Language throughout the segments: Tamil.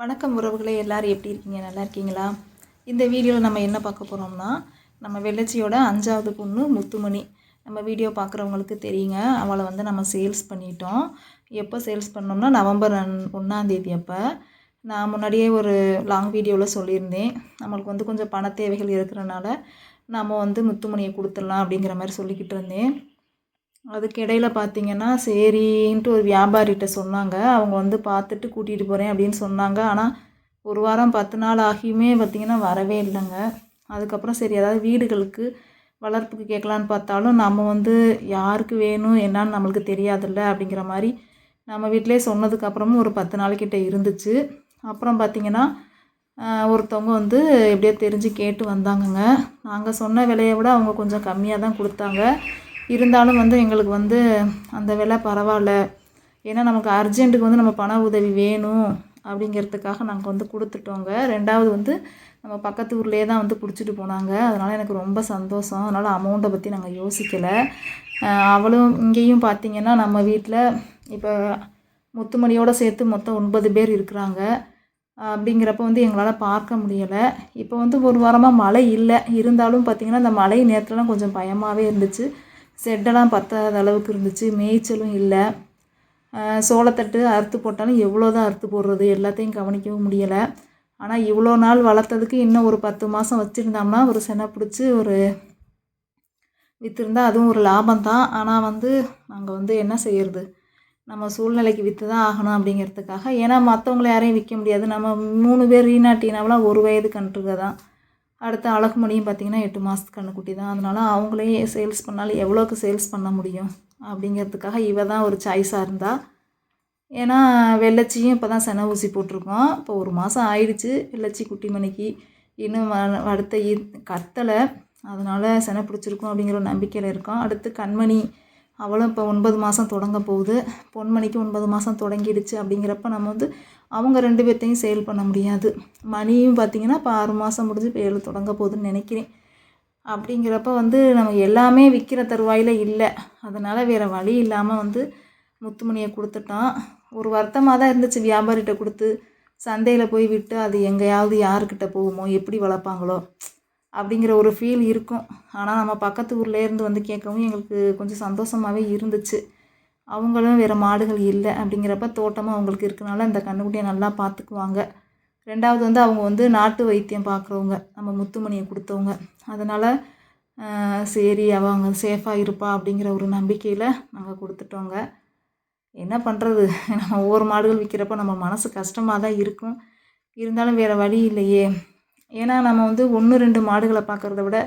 வணக்கம் உறவுகளே எல்லோரும் எப்படி இருக்கீங்க? நல்லா இருக்கீங்களா? இந்த வீடியோவில் நம்ம என்ன பார்க்க போகிறோம்னா நம்ம வெள்ளச்சியோட அஞ்சாவது பொண்ணு முத்துமணி. நம்ம வீடியோ பார்க்குறவங்களுக்கு தெரியுங்க. அவளை வந்து நம்ம சேல்ஸ் பண்ணிட்டோம். எப்போ சேல்ஸ் பண்ணோம்னா நவம்பர் ஒன்றாந்தேதி அப்போ. நான் முன்னாடியே ஒரு லாங் வீடியோவில் சொல்லியிருந்தேன். நம்மளுக்கு வந்து கொஞ்சம் பண தேவைகள் இருக்கிறனால நம்ம வந்து முத்துமணியை கொடுத்துடலாம் அப்படிங்கிற மாதிரி சொல்லிக்கிட்டு இருந்தேன். அதுக்கு இடையில பார்த்தீங்கன்னா சரின்ட்டு ஒரு வியாபாரிகிட்ட சொன்னாங்க. அவங்க வந்து பார்த்துட்டு கூட்டிகிட்டு போகிறேன் அப்படின்னு சொன்னாங்க. ஆனால் ஒரு வாரம் பத்து நாள் ஆகியுமே பார்த்திங்கன்னா வரவே இல்லைங்க. அதுக்கப்புறம் சரி ஏதாவது வீடுகளுக்கு வளர்ப்புக்கு கேட்கலான்னு பார்த்தாலும் நம்ம வந்து யாருக்கு வேணும் என்னான்னு நம்மளுக்கு தெரியாதுல்ல அப்படிங்கிற மாதிரி நம்ம வீட்டிலே சொன்னதுக்கப்புறமும் ஒரு பத்து நாளைக்கிட்ட இருந்துச்சு. அப்புறம் பார்த்திங்கன்னா ஒருத்தவங்க வந்து எப்படியோ தெரிஞ்சு கேட்டு வந்தாங்கங்க. நாங்கள் சொன்ன விலையை விட அவங்க கொஞ்சம் கம்மியாக தான் கொடுத்தாங்க. இருந்தாலும் வந்து எங்களுக்கு வந்து அந்த விலை பரவாயில்ல. ஏன்னா நமக்கு அர்ஜென்ட்டுக்கு வந்து நம்ம பண உதவி வேணும் அப்படிங்கிறதுக்காக நாங்கள் வந்து கொடுத்துட்டோங்க. ரெண்டாவது வந்து நம்ம பக்கத்து ஊர்லேயே தான் வந்து பிடிச்சிட்டு போனாங்க. அதனால் எனக்கு ரொம்ப சந்தோஷம். அதனால் அமௌண்ட்டை பற்றி நாங்கள் யோசிக்கலை. அவளும் இங்கேயும் பார்த்திங்கன்னா நம்ம வீட்டில் இப்போ முத்துமணியோடு சேர்த்து மொத்தம் ஒன்பது பேர் இருக்கிறாங்க. அப்படிங்கிறப்ப வந்து எங்களால் பார்க்க முடியலை. இப்போ வந்து ஒரு வாரமாக மழை இல்லை. இருந்தாலும் பார்த்திங்கன்னா அந்த மழை நேரத்துலலாம் கொஞ்சம் பயமாகவே இருந்துச்சு. செட்டெல்லாம் பத்தாத அளவுக்கு இருந்துச்சு. மேய்ச்சலும் இல்லை. சோளத்தட்டு அறுத்து போட்டாலும் எவ்வளோ தான் அறுத்து போடுறது? எல்லாத்தையும் கவனிக்கவும் முடியலை. ஆனால் இவ்வளோ நாள் வளர்த்ததுக்கு இன்னும் ஒரு பத்து மாதம் வச்சுருந்தோம்னா ஒரு செனை பிடிச்சி ஒரு விற்றுருந்தா அதுவும் ஒரு லாபம் தான் ஆனால் வந்து நாங்கள் வந்து என்ன செய்கிறது நம்ம சூழ்நிலைக்கு விற்று தான் ஆகணும் அப்படிங்கிறதுக்காக. ஏன்னா மற்றவங்கள யாரையும் விற்க முடியாது. நம்ம மூணு பேர் ரீனாட்டினாவெலாம் ஒரு வயது கன்றுக தான் அடுத்த அழகுமணியும் பார்த்திங்கன்னா எட்டு மாதத்து கண்ணுக்குட்டி தான். அதனால அவங்களே சேல்ஸ் பண்ணாலும் எவ்வளோக்கு சேல்ஸ் பண்ண முடியும் அப்படிங்கிறதுக்காக இவ தான் ஒரு சாய்ஸாக இருந்தா. ஏன்னா வெள்ளச்சியும் இப்போ தான் செனை ஊசி போட்டிருக்கோம். இப்போ ஒரு மாதம் ஆயிடுச்சு வெள்ளச்சி குட்டிமணிக்கு. இன்னும் வ- அடுத்த கத்தலை. அதனால் செனை பிடிச்சிருக்கும் அப்படிங்கிற ஒரு நம்பிக்கையில் இருக்கோம். அடுத்து கண்மணி. அவளும் இப்போ ஒன்பது மாதம் தொடங்க போகுது. பொன்மணிக்கு ஒன்பது மாதம் தொடங்கிடுச்சு அப்படிங்கிறப்ப நம்ம வந்து அவங்க ரெண்டு பேர்த்தையும் சேல் பண்ண முடியாது. மணியும் பார்த்திங்கன்னா இப்போ ஆறு மாதம் முடிஞ்சு இப்போ ஏழு தொடங்க போகுதுன்னு நினைக்கிறேன். அப்படிங்கிறப்ப வந்து நம்ம எல்லாமே விற்கிற தருவாயில் இல்லை. அதனால் வேறு வழி இல்லாமல் வந்து முத்துமணியை கொடுத்துட்டான். ஒரு வருத்தமாக தான் இருந்துச்சு வியாபாரிகிட்ட கொடுத்து சந்தையில் போய் விட்டு அது எங்கேயாவது யாருக்கிட்ட போகுமோ எப்படி வளர்ப்பாங்களோ. அப்படிங்கிற ஒரு ஃபீல் இருக்கும். ஆனால் நம்ம பக்கத்து ஊர்லேருந்து வந்து கேட்கவும் எங்களுக்கு கொஞ்சம் சந்தோஷமாகவே இருந்துச்சு. அவங்களும் வேறு மாடுகள் இல்லை அப்படிங்கிறப்ப தோட்டமாக அவங்களுக்கு இருக்கனால அந்த கண்ணுக்குட்டியை நல்லா பார்த்துக்குவாங்க ரெண்டாவது வந்து அவங்க வந்து நாட்டு வைத்தியம் பார்க்குறவங்க நம்ம முத்துமணியை கொடுத்தவங்க. அதனால் சரி அவங்க சேஃபாக இருப்பா அப்படிங்கிற ஒரு நம்பிக்கையில் நாங்கள் கொடுத்துட்டோங்க. என்ன பண்ணுறது நம்ம ஒவ்வொரு மாடுகள் விற்கிறப்ப நம்ம மனசு கஷ்டமாக தான் இருக்கும். இருந்தாலும் வேறு வழி இல்லையே. ஏன்னா நம்ம வந்து ஒன்று ரெண்டு மாடுகளை பார்க்குறத விட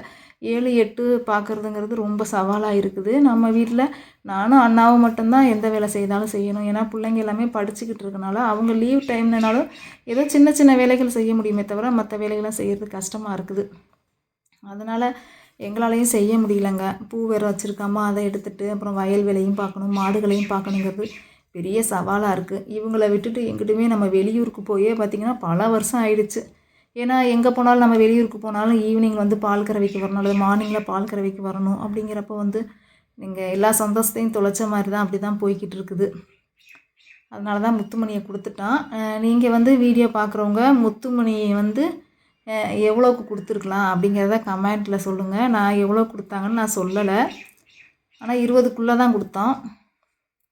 ஏழு எட்டு பார்க்குறதுங்கிறது ரொம்ப சவாலாக இருக்குது. நம்ம வீட்டில் நானும் அண்ணாவும் மட்டும்தான் எந்த வேலை செய்தாலும் செய்யணும். ஏன்னா பிள்ளைங்க எல்லாமே படிச்சுக்கிட்டு இருக்கனால அவங்க லீவ் டைம்னாலும் ஏதோ சின்ன சின்ன வேலைகள் செய்ய முடியுமே தவிர மற்ற வேலைகள்லாம் செய்கிறது கஷ்டமாக இருக்குது. அதனால் எங்களாலையும் செய்ய முடியலங்க. பூ வேறு வச்சுருக்காம அதை எடுத்துகிட்டு அப்புறம் வயல் வேலையும் பார்க்கணும் மாடுகளையும் பார்க்கணுங்கிறது பெரிய சவாலாக இருக்குது இவங்கள விட்டுட்டு எங்கிட்டுமே நம்ம வெளியூருக்கு போயே பார்த்திங்கன்னா பல வருஷம் ஆயிடுச்சு. ஏன்னா எங்கே போனாலும் நம்ம வெளியூருக்கு போனாலும் ஈவினிங் வந்து பால் கறவைக்கு வரணும் அல்லது மார்னிங்கில் பால் கறவைக்கு வரணும் அப்படிங்கிறப்ப வந்து நீங்கள் எல்லா சந்தோஷத்தையும் தொலைச்ச மாதிரி தான் அப்படி தான் போய்கிட்டு இருக்குது. அதனால தான் முத்துமணியை கொடுத்துட்டான். நீங்கள் வந்து வீடியோ பார்க்குறவங்க முத்துமணியை வந்து எவ்வளோக்கு கொடுத்துருக்கலாம் அப்படிங்கிறத கமெண்ட்டில் சொல்லுங்கள் நான் எவ்வளோ கொடுத்தாங்கன்னு நான் சொல்லலை. ஆனால் இருபதுக்குள்ளே தான் கொடுத்தோம்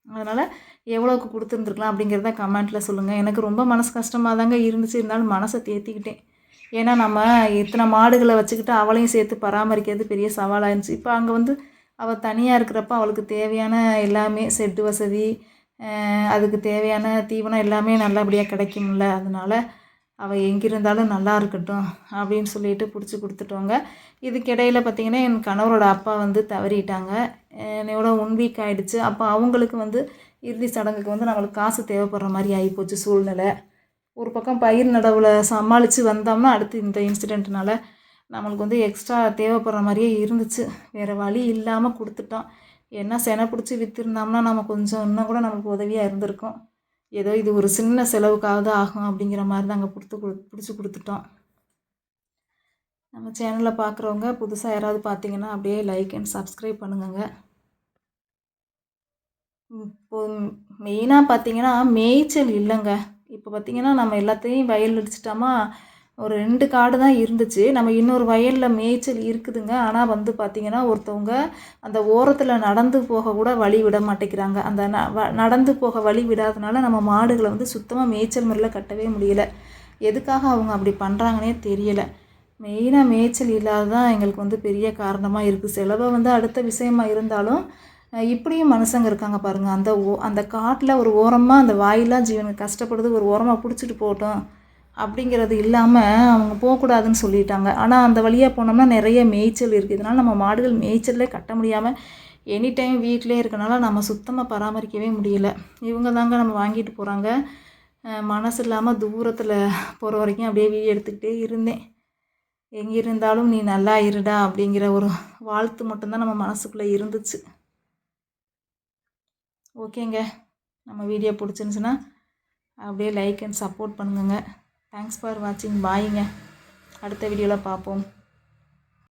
அதனால் எவ்வளோக்கு கொடுத்துருந்துருக்கலாம் அப்படிங்கிறத கமெண்ட்டில் சொல்லுங்கள் எனக்கு ரொம்ப மனசு கஷ்டமாக தாங்க இருந்துச்சு. இருந்தாலும் மனசை தேத்திக்கிட்டேன். ஏன்னா நம்ம இத்தனை மாடுகளை வச்சுக்கிட்டு அவளையும் சேர்த்து பராமரிக்கிறது பெரிய சவாலாக இருந்துச்சு. இப்போ அங்கே வந்து அவள் தனியாக இருக்கிறப்ப அவளுக்கு தேவையான எல்லாமே செட்டு வசதி அதுக்கு தேவையான தீவனம் எல்லாமே நல்லபடியாக கிடைக்கும்ல. அதனால் அவள் எங்கிருந்தாலும் நல்லா இருக்கட்டும் அப்படின்னு சொல்லிட்டு பிடிச்சி கொடுத்துட்டோங்க. இதுக்கிடையில் பார்த்திங்கன்னா என் கணவரோட அப்பா வந்து தவறிட்டாங்க. என்னையோட ஒன் வீக் ஆகிடுச்சு அப்போ அவங்களுக்கு வந்து இறுதி சடங்குக்கு வந்து நம்மளுக்கு காசு தேவைப்படுற மாதிரி ஆகிப்போச்சு சூழ்நிலை. ஒரு பக்கம் பயிர் நடவில் சமாளித்து வந்தோம்னா அடுத்து இந்த இன்சிடெண்ட்னால நம்மளுக்கு வந்து எக்ஸ்ட்ரா தேவைப்படுற மாதிரியே இருந்துச்சு. வேறு வழி இல்லாமல் கொடுத்துட்டோம். என்ன செனை பிடிச்சி விற்றுருந்தோம்னா நம்ம கொஞ்சம் இன்னும் கூட நம்மளுக்கு உதவியாக இருந்திருக்கும். ஏதோ இது ஒரு சின்ன செலவுக்காவது ஆகும் அப்படிங்கிற மாதிரி தான் அங்கே கொடுத்து கொடு பிடிச்சி கொடுத்துட்டோம். நம்ம சேனலில் பார்க்குறவங்க புதுசாக யாராவது பார்த்தீங்கன்னா அப்படியே லைக் அண்ட் சப்ஸ்கிரைப் பண்ணுங்கங்க. இப்போ மெயினாக பார்த்தீங்கன்னா மேய்ச்சல் இல்லைங்க. இப்போ பார்த்திங்கன்னா நம்ம எல்லாத்தையும் வயல் அடிச்சிட்டோமா ஒரு ரெண்டு காடு தான் இருந்துச்சு. நம்ம இன்னொரு வயலில் மேய்ச்சல் இருக்குதுங்க. ஆனால் வந்து பார்த்திங்கன்னா ஒருத்தவங்க அந்த ஓரத்தில் நடந்து போக கூட வழி விட மாட்டேங்கிறாங்க. அந்த ந வ- நடந்து போக வழி விடாதனால நம்ம மாடுகளை வந்து சுத்தமாக மேய்ச்சல் முறையில் கட்டவே முடியல. எதுக்காக அவங்க அப்படி பண்ணுறாங்கன்னே தெரியலை. மெயினாக மேய்ச்சல் இல்லாததான் எங்களுக்கு வந்து பெரிய காரணமாக இருக்குது செலவை வந்து அடுத்த விஷயமா இருந்தாலும் இப்படியும் மனுஷங்க இருக்காங்க பாருங்கள் அந்த ஓ அந்த காட்டில் ஒரு ஓரமாக அந்த வாயிலாம் ஜீவனுக்கு கஷ்டப்படுது ஒரு ஓரமாக பிடிச்சிட்டு போகட்டும் அப்படிங்கிறது இல்லாமல் அவங்க போகக்கூடாதுன்னு சொல்லிட்டாங்க. ஆனால் அந்த வழியாக போனோம்னா நிறைய மேய்ச்சல் இருக்குது இதனால் நம்ம மாடுகள் மேய்ச்சலே கட்ட முடியாமல் எனி டைம் வீட்டிலே இருக்கனால நம்ம சுத்தமாக பராமரிக்கவே முடியல. இவங்க தாங்க நம்ம வாங்கிட்டு போகிறாங்க மனசு இல்லாமல் தூரத்தில் போகிற வரைக்கும் அப்படியே வீடியோ எடுத்துக்கிட்டே இருந்தேன். எங்கே இருந்தாலும் நீ நல்லா இருடா அப்படிங்கிற ஒரு வாழ்த்து மட்டும்தான் நம்ம மனசுக்குள்ளே இருந்துச்சு. ஓகேங்க. நம்ம வீடியோ பிடிச்சிருந்துச்சுன்னா அப்படியே லைக் அண்ட் சப்போர்ட் பண்ணுங்க தேங்க்ஸ் ஃபார் வாட்சிங் பாய்ங்க அடுத்த வீடியோவில் பார்ப்போம்.